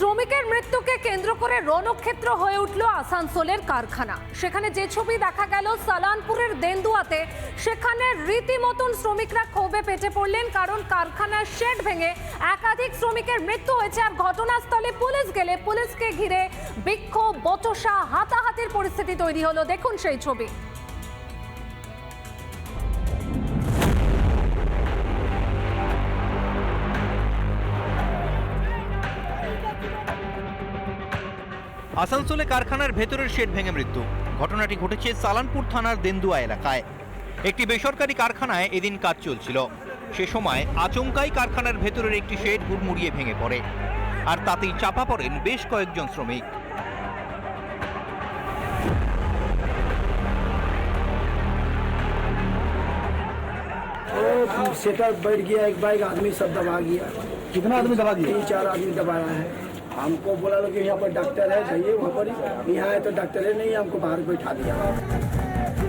শ্রমিকের মৃত্যুকে কেন্দ্র করে রণক্ষেত্র হয়ে উঠল আসানসোলের কারখানা। সেখানে যে ছবি দেখা গেল সালানপুরের দেন্দুয়াতে, সেখানে রীতিমতন শ্রমিকরা ক্ষোভে পেটে পড়লেন কারণ কারখানার শেড ভেঙে একাধিক শ্রমিকের মৃত্যু হয়েছে আর ঘটনাস্থলে পুলিশ গেলে পুলিশকে ঘিরে বিক্ষোভ, বচসা, হাতাহাতির পরিস্থিতি তৈরি হলো। দেখুন সেই ছবি। আসানসোলে কারখানার ভেতরের শেড ভেঙে মৃত্যু ঘটনাটি ঘটেছে সালানপুর থানার দেন্দুয়া এলাকায় একটি বেসরকারি কারখানায় এদিন কাজ চলছিল সে সময় আচমকাই কারখানার ভেতরের একটি শেড হুড়মুড়িয়ে ভেঙে পড়ে আর তাতেই চাপা পড়েন বেশ কয়েকজন শ্রমিক वो सेटअप बैठ गया एक बाइक आदमी सब दबा गया कितना आदमी दबा दिया तीन चार आदमी दबाया है हमको बोला लोग कि यहाँ पर डॉक्टर है जाइए वहाँ पर ही। यहाँ है तो डॉक्टर है नहीं हमको बाहर बैठा दिया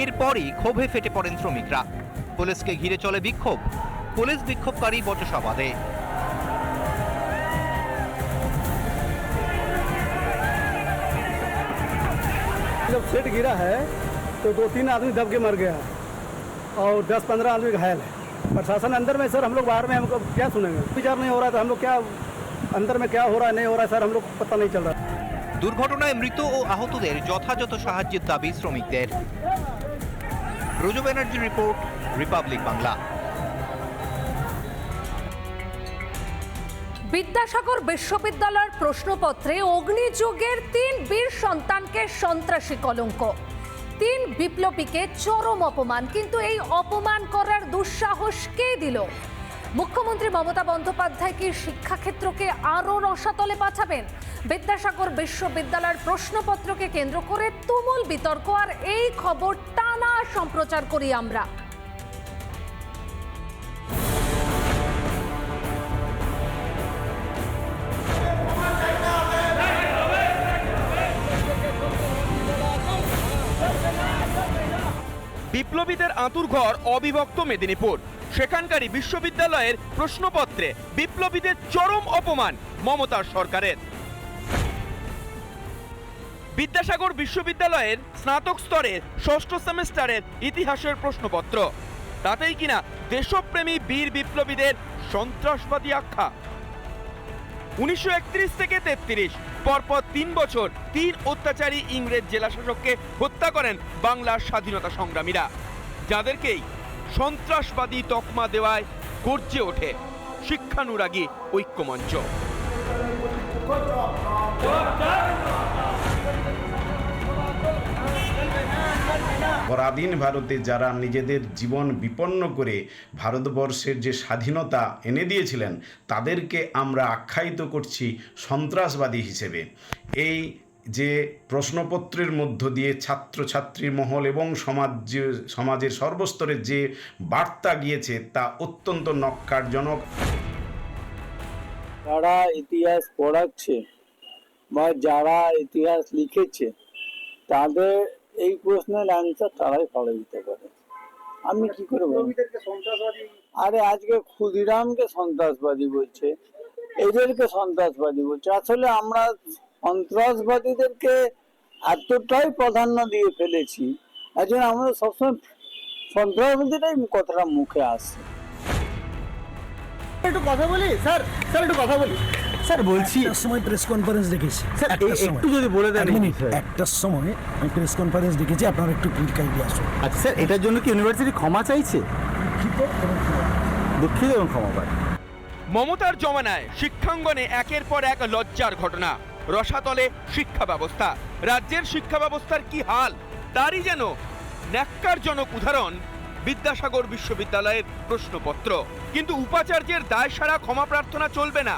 এরপরই ক্ষোভে ফেটে পড়েন শ্রমিকরা পুলিশকে ঘিরে চলে বিক্ষোভ পুলিশ বিক্ষোভকারী বচসা বাঁধে जब सेट गिरा है तो दो तीन आदमी दब के मर गया और दस पंद्रह आदमी घायल है प्रशासन अंदर में सर हम लोग बाहर में हमको क्या सुनेंगे विचार नहीं हो रहा था हम लोग क्या अंदर में क्या हो रहा है नहीं हो रहा है सर हम लोग को पता नहीं चल रहा দুর্ঘটনায় মৃত ও আহতদের যথাযথ সাহায্যের দাবি শ্রমিকদের রুজু ব্যানার্জি রিপোর্ট রিপাবলিক বাংলা বিদ্যাসাগর বিশ্ববিদ্যালয়ের প্রশ্নপত্রে অগ্নিযুগের তিন বীর সন্তানকে সন্ত্রাসী কলঙ্ক। তিন বিপ্লবীকে চরম অপমান, কিন্তু এই অপমান করার দুঃসাহস কে দিল? মুখ্যমন্ত্রী মমতা বন্দ্যোপাধ্যায় কি শিক্ষাক্ষেত্রকে আরও রসাতলে পাঠাবেন? বিদ্যাসাগর বিশ্ববিদ্যালয়ের প্রশ্নপত্রকে কেন্দ্র করে তুমুল বিতর্ক, আর এই খবর টানা সম্প্রচার করি আমরা। বিপ্লবীদের আঁতুরঘর অবিভক্ত মেদিনীপুর। সেখানকারই বিশ্ববিদ্যালয়ের প্রশ্নপত্রে বিপ্লবীদের চরম অপমান মমতার সরকারের। বিদ্যাসাগর বিশ্ববিদ্যালয়ের স্নাতক স্তরের ষষ্ঠ সেমিস্টারের ইতিহাসের প্রশ্নপত্র। তাতেই কিনা দেশপ্রেমী বীর বিপ্লবীদের সন্ত্রাসবাদী আখ্যা। উনিশশো একত্রিশ থেকে তেত্রিশ। পরপর তিন বছর তিন অত্যাচারী ইংরেজ জেলাশাসককে হত্যা করেন বাংলার স্বাধীনতা সংগ্রামীরা। যাদেরকেই সন্ত্রাসবাদী তকমা দেওয়ায় গর্জে ওঠে শিক্ষানুরাগী ঐক্যমঞ্চ। পরাধীন ভারতে যারা নিজেদের জীবন বিপন্ন করে ভারতবর্ষের যে স্বাধীনতা এনে দিয়েছিলেন, তাদেরকে আমরা আখ্যায়িত করছি সন্ত্রাসবাদী হিসেবে। এই যে প্রশ্নপত্রের মধ্য দিয়ে ছাত্রছাত্রী মহল এবং সমাজ সমাজের সর্বস্তরের যে বার্তা গিয়েছে, তা অত্যন্ত নক্কারজনক। যারা ইতিহাস পড়াচ্ছে বা যারা ইতিহাস লিখেছে, তাদের এই প্রশ্নের অ্যান্সার তারাই ভালো দিতে পারে। আমি কি করে বলব? আরে আজকে ক্ষুদিরামকে সন্ত্রাসবাদী বলছে এদেরকে সন্ত্রাসবাদী বলছে। আসলে আমরা সন্ত্রাসবাদীদেরকে এতটাই প্রাধান্য দিয়ে ফেলেছি একজন আমরা সবসময় সন্ত্রাসবাদীটাই কথাটা মুখে আসছে একটু কথা বলি? স্যার স্যার একটু কথা বলি। স্যার বলছি সময় প্রেস কনফারেন্স ডেকেছি স্যার। একটু যদি বলে দেন। একটার সময় আমি প্রেস কনফারেন্স ডেকেছি আপনারা একটু ক্লিকাইডি আসুন। আচ্ছা স্যার এটার জন্য কি ইউনিভার্সিটি ক্ষমা চাইছে? দুঃখিত এবং ক্ষমা পায়। মমতার জমানায় শিক্ষাঙ্গনে একের পর এক লজ্জার ঘটনা রসাতলে শিক্ষা ব্যবস্থা। রাজ্যের শিক্ষা ব্যবস্থার কি হাল তারই যেন ন্যাক্কারজনক উদাহরণ বিদ্যাসাগর বিশ্ববিদ্যালয়ের প্রশ্নপত্র। কিন্তু উপাচার্যের দায় সারা ক্ষমা প্রার্থনা চলবে না।